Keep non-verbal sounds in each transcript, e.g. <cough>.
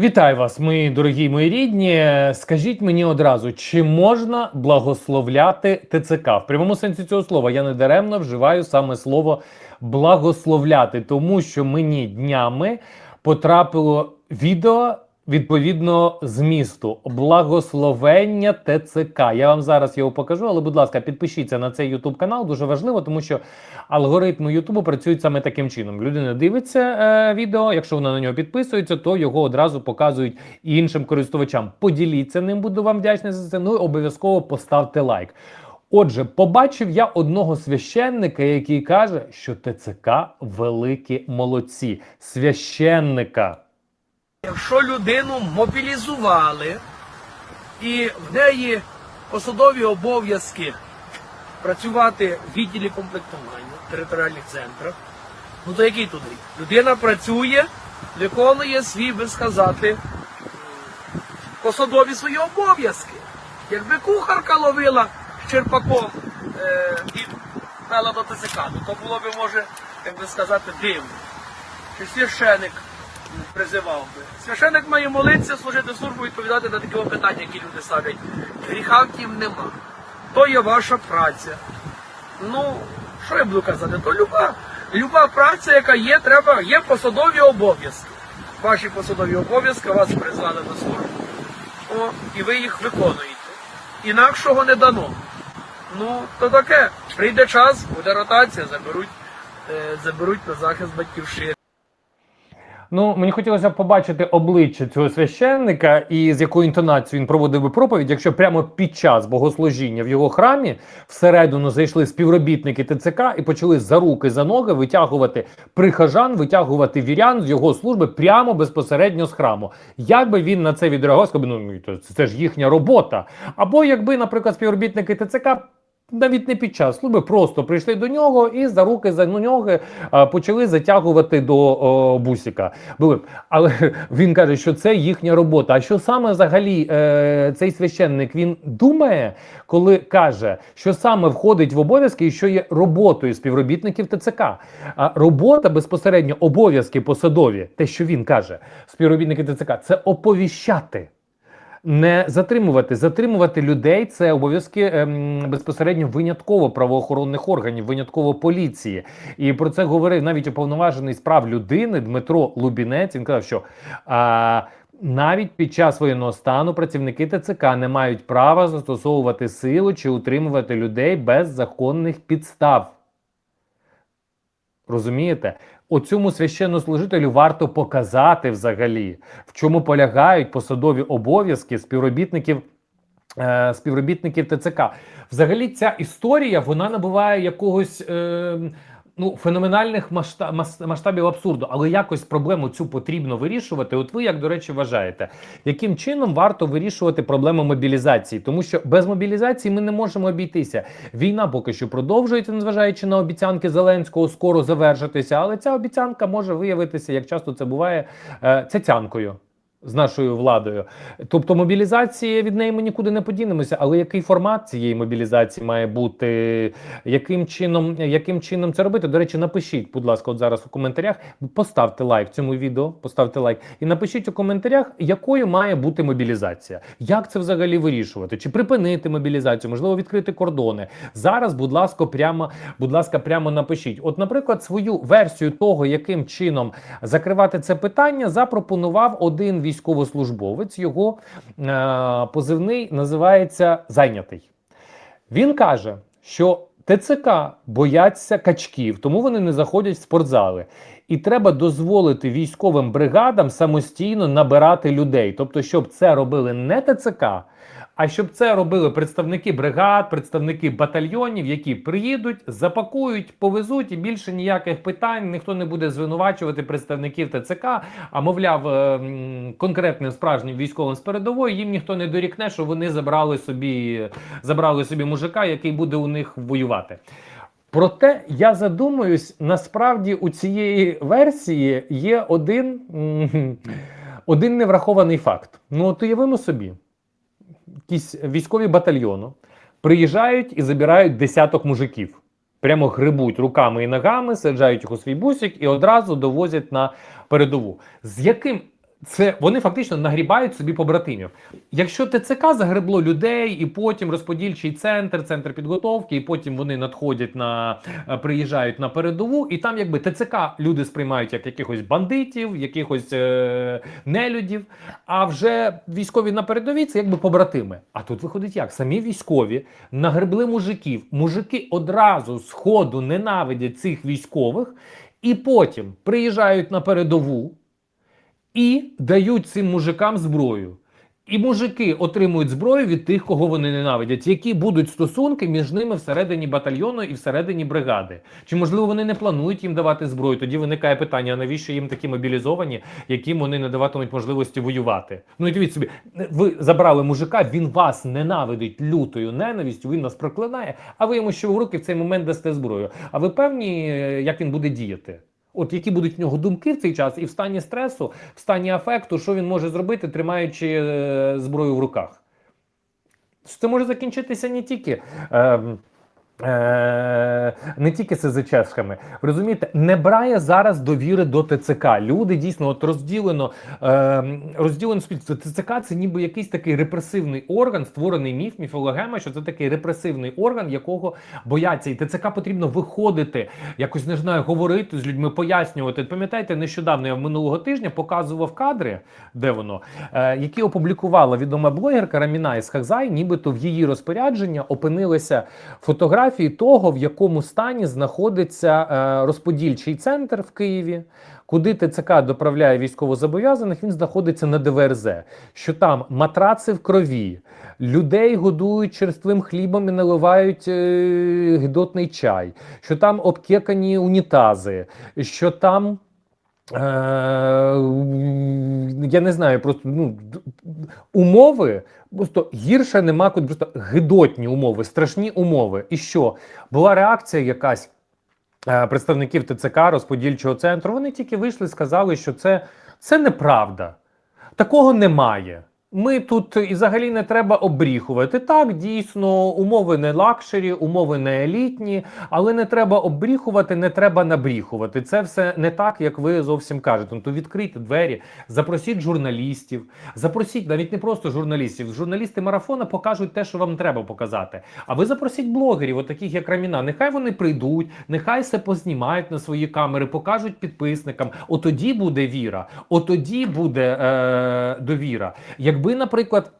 Вітаю вас, мої дорогі мої рідні. Скажіть мені одразу, чи можна благословляти ТЦК? В прямому сенсі цього слова я не даремно вживаю саме слово благословляти, тому що мені днями потрапило відео відповідно змісту благословення ТЦК. Я вам зараз його покажу, але будь ласка, підпишіться на цей YouTube канал. Дуже важливо, тому що алгоритми Ютубу працюють саме таким чином. Людина дивиться е, відео. Якщо вона на нього підписується, то його одразу показують іншим користувачам. Поділіться ним, буду вам вдячний за це. Ну і обов'язково поставте лайк. Отже, побачив я одного священника, який каже, що ТЦК великі молодці. Священника. Якщо людину мобілізували і в неї посадові обов'язки працювати в відділі комплектування в територіальних центрах, ну то який рік? Людина працює, виконує свій, би сказати, посадові свої обов'язки. Якби кухарка ловила черпаком е, і вела до ТСК, ну, то було б, може, як би сказати, дивно. Чи священик призивав би. Священик має молитися, служити службу, відповідати на такі питання, які люди ставлять. Гріха втім нема. То є ваша праця. Ну, що я буду казати? То люба, люба праця, яка є, треба, є посадові обов'язки. Ваші посадові обов'язки вас призвали на службу. О, і ви їх виконуєте. Інакшого не дано. Ну, то таке. Прийде час, буде ротація, заберуть, е, заберуть на захист батьківщини. Ну, мені хотілося б побачити обличчя цього священника і з якою інтонацією він проводив би проповідь, якщо прямо під час богослужіння в його храмі всередину зайшли співробітники ТЦК і почали за руки за ноги витягувати прихожан, витягувати вірян з його служби прямо безпосередньо з храму. Як би він на це відреагував, сказав, ну це, ж їхня робота. Або якби, наприклад, співробітники ТЦК. Навіть не під час служби, просто прийшли до нього і за руки за ноги почали затягувати до бусіка. Але <laughs> він каже, що це їхня робота. А що саме взагалі е, цей священник він думає, коли каже, що саме входить в обов'язки і що є роботою співробітників ТЦК? А робота безпосередньо обов'язки посадові, те, що він каже, співробітники ТЦК, це оповіщати. Не затримувати, затримувати людей це обов'язки ем, безпосередньо винятково правоохоронних органів, винятково поліції. І про це говорив навіть уповноважений з прав людини Дмитро Лубінець. Він казав, що а, навіть під час воєнного стану працівники ТЦК не мають права застосовувати силу чи утримувати людей без законних підстав. Розумієте? Оцьому священнослужителю варто показати взагалі, в чому полягають посадові обов'язки співробітників. е, Співробітників ТЦК. Взагалі, ця історія вона набуває якогось е, ну, феноменальних масштаб, масштабів абсурду, але якось проблему цю потрібно вирішувати. От ви, як до речі, вважаєте, яким чином варто вирішувати проблему мобілізації? Тому що без мобілізації ми не можемо обійтися. Війна поки що продовжується, незважаючи на обіцянки Зеленського, скоро завершитися. Але ця обіцянка може виявитися, як часто це буває, е, цяцянкою. З нашою владою, тобто мобілізація від неї ми нікуди не подінемося. Але який формат цієї мобілізації має бути? Яким чином, яким чином це робити? До речі, напишіть, будь ласка, от зараз у коментарях. Поставте лайк цьому відео, поставте лайк і напишіть у коментарях, якою має бути мобілізація. Як це взагалі вирішувати? Чи припинити мобілізацію? Можливо, відкрити кордони. Зараз, будь ласка, прямо, будь ласка, прямо напишіть. От, наприклад, свою версію того, яким чином закривати це питання, запропонував один військовослужбовець. Його е- позивний називається зайнятий. Він каже, що ТЦК бояться качків, тому вони не заходять в спортзали. І треба дозволити військовим бригадам самостійно набирати людей. Тобто, щоб це робили не ТЦК, а щоб це робили представники бригад, представники батальйонів, які приїдуть, запакують, повезуть, і більше ніяких питань ніхто не буде звинувачувати представників ТЦК. А мовляв, е, конкретним справжнім військовим з передової їм ніхто не дорікне, що вони забрали собі, забрали собі мужика, який буде у них воювати. Проте я задумуюсь, насправді у цієї версії є один, один неврахований факт. Ну, от уявимо собі, якісь військові батальйону приїжджають і забирають десяток мужиків. Прямо грибуть руками і ногами, саджають їх у свій бусик і одразу довозять на передову. З яким Це вони фактично нагрібають собі побратимів. Якщо ТЦК загребло людей, і потім розподільчий центр, центр підготовки, і потім вони надходять на е, приїжджають на передову, і там якби ТЦК люди сприймають як якихось бандитів, якихось е, нелюдів. А вже військові на передовій це якби побратими. А тут виходить як? Самі військові нагребли мужиків. Мужики одразу з ходу ненавидять цих військових, і потім приїжджають на передову і дають цим мужикам зброю. І мужики отримують зброю від тих, кого вони ненавидять. Які будуть стосунки між ними всередині батальйону і всередині бригади? Чи можливо вони не планують їм давати зброю? Тоді виникає питання: а навіщо їм такі мобілізовані, яким вони не даватимуть можливості воювати? Ну і дивіться собі, ви забрали мужика, він вас ненавидить лютою ненавистю, він нас проклинає, а ви йому ще в руки в цей момент дасте зброю. А ви певні, е, як він буде діяти? От які будуть в нього думки в цей час, і в стані стресу, в стані афекту, що він може зробити, тримаючи е, зброю в руках? Це може закінчитися не тільки. Е, Е, не тільки СЗЧшками. Ви розумієте, не брає зараз довіри до ТЦК. Люди дійсно от розділено е, розділено суспільство. ТЦК це ніби якийсь такий репресивний орган, створений міф, міфологема, що це такий репресивний орган, якого бояться. І ТЦК потрібно виходити, якось не знаю, говорити з людьми, пояснювати. Пам'ятаєте, нещодавно я минулого тижня показував кадри, де воно, е, які опублікувала відома блогерка Раміна із Ісхакзай, нібито в її розпорядження опинилися фотографії того, в якому стані знаходиться е, розподільчий центр в Києві. Куди ТЦК доправляє військовозобов'язаних, він знаходиться на ДВРЗ. Що там матраци в крові, людей годують черствим хлібом і наливають е, гидотний чай, що там обкекані унітази, що там. Е, я не знаю, просто ну, умови просто гірше нема куди, просто гидотні умови, страшні умови. І що? Була реакція якась е, представників ТЦК розподільчого центру. Вони тільки вийшли, і сказали, що це, це неправда. Такого немає. Ми тут і взагалі не треба обріхувати. Так, дійсно, умови не лакшері, умови не елітні, але не треба обріхувати, не треба набріхувати. Це все не так, як ви зовсім кажете. Ну, то відкрийте двері, запросіть журналістів, запросіть навіть не просто журналістів. Журналісти марафона покажуть те, що вам треба показати. А ви запросіть блогерів, от як Раміна. Нехай вони прийдуть, нехай все познімають на свої камери, покажуть підписникам. Отоді буде віра, отоді буде е, довіра. Якби, наприклад.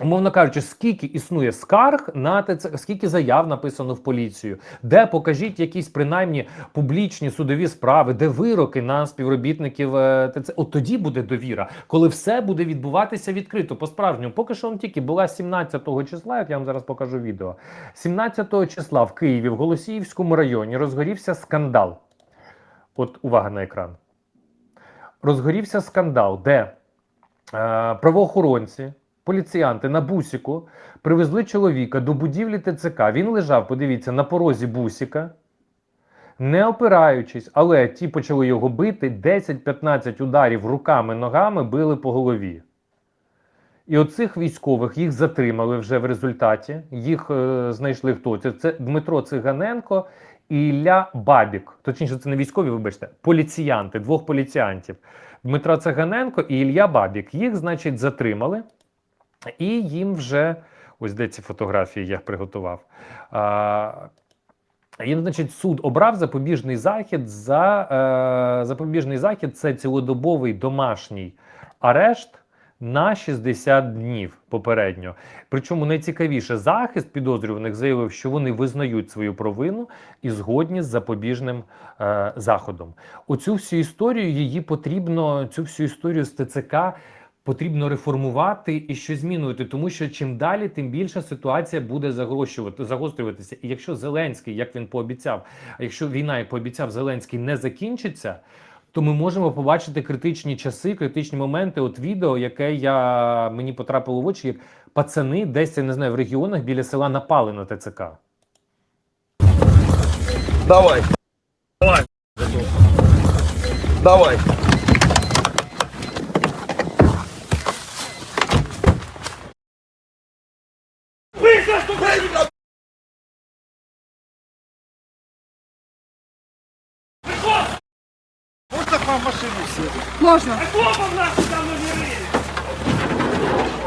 Умовно кажучи, скільки існує скарг на ТЦ, скільки заяв написано в поліцію, де покажіть якісь принаймні публічні судові справи, де вироки на співробітників е, ТЦ. От тоді буде довіра, коли все буде відбуватися відкрито. По справжньому, поки що он тільки була 17-го числа, як я вам зараз покажу відео. 17-го числа в Києві, в Голосіївському районі, розгорівся скандал. От увага на екран. Розгорівся скандал, де правоохоронці, поліціянти на бусіку привезли чоловіка до будівлі ТЦК. Він лежав, подивіться, на порозі бусіка, не опираючись, але ті почали його бити. 10-15 ударів руками, ногами били по голові. І оцих військових їх затримали вже в результаті. Їх е, знайшли хто? Це, Дмитро Циганенко Ілля Бабік. Точніше, це не військові, вибачте, поліціянти, двох поліціянтів. Дмитро Циганенко і Ілля Бабік. Їх, значить, затримали, і їм вже ось де ці фотографії я приготував. А, їм, значить, суд обрав запобіжний захід за е, запобіжний захід це цілодобовий домашній арешт на 60 днів попередньо. Причому найцікавіше, захист підозрюваних заявив, що вони визнають свою провину і згодні з запобіжним е, заходом. Оцю всю історію її потрібно, цю всю історію з ТЦК потрібно реформувати і щось змінювати, тому що чим далі, тим більше ситуація буде загострюватися. І якщо Зеленський, як він пообіцяв, якщо війна, як пообіцяв Зеленський, не закінчиться. То ми можемо побачити критичні часи, критичні моменти. От відео, яке я мені потрапило в очі, як пацани десь я не знаю в регіонах біля села напали на ТЦК. Давай. Давай. Давай. Можна Можна в машину сіти? Можна. Копом нахуй там не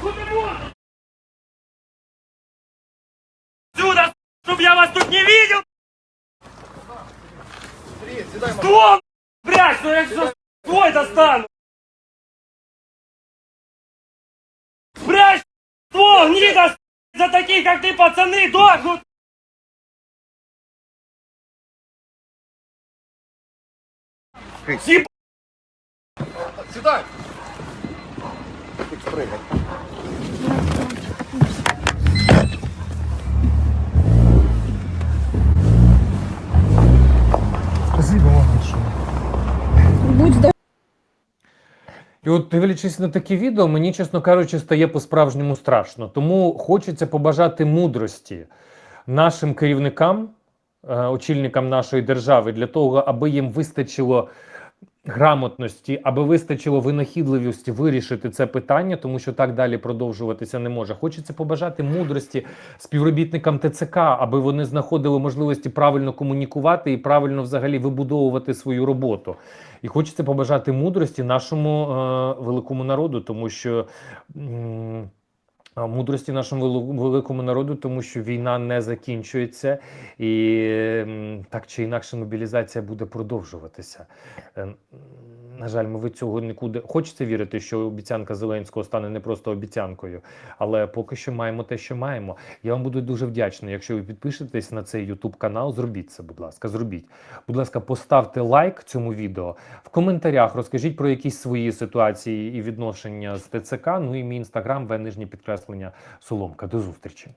Куди можна? Сюда, чтоб я вас тут не видел! Ствол, блядь, ну я сейчас свой достану! Блядь, ствол, гнида, за таких, как ты, пацаны, дохнут! Съеб- Сідай! Будь здоров. І от дивлячись на такі відео, мені, чесно кажучи, стає по-справжньому страшно. Тому хочеться побажати мудрості нашим керівникам, е, очільникам нашої держави, для того, аби їм вистачило грамотності, аби вистачило винахідливості вирішити це питання, тому що так далі продовжуватися не може. Хочеться побажати мудрості співробітникам ТЦК, аби вони знаходили можливості правильно комунікувати і правильно взагалі вибудовувати свою роботу. І хочеться побажати мудрості нашому е, великому народу, тому що. м, Мудрості нашому великому народу, тому що війна не закінчується, і так чи інакше мобілізація буде продовжуватися. На жаль, ми від цього нікуди хочеться вірити, що обіцянка Зеленського стане не просто обіцянкою, але поки що маємо те, що маємо. Я вам буду дуже вдячний, якщо ви підпишетесь на цей YouTube канал. Зробіть це, будь ласка, зробіть. Будь ласка, поставте лайк цьому відео. В коментарях розкажіть про якісь свої ситуації і відношення з ТЦК. Ну і мій інстаграм, В нижнє підкреслення Соломка. До зустрічі.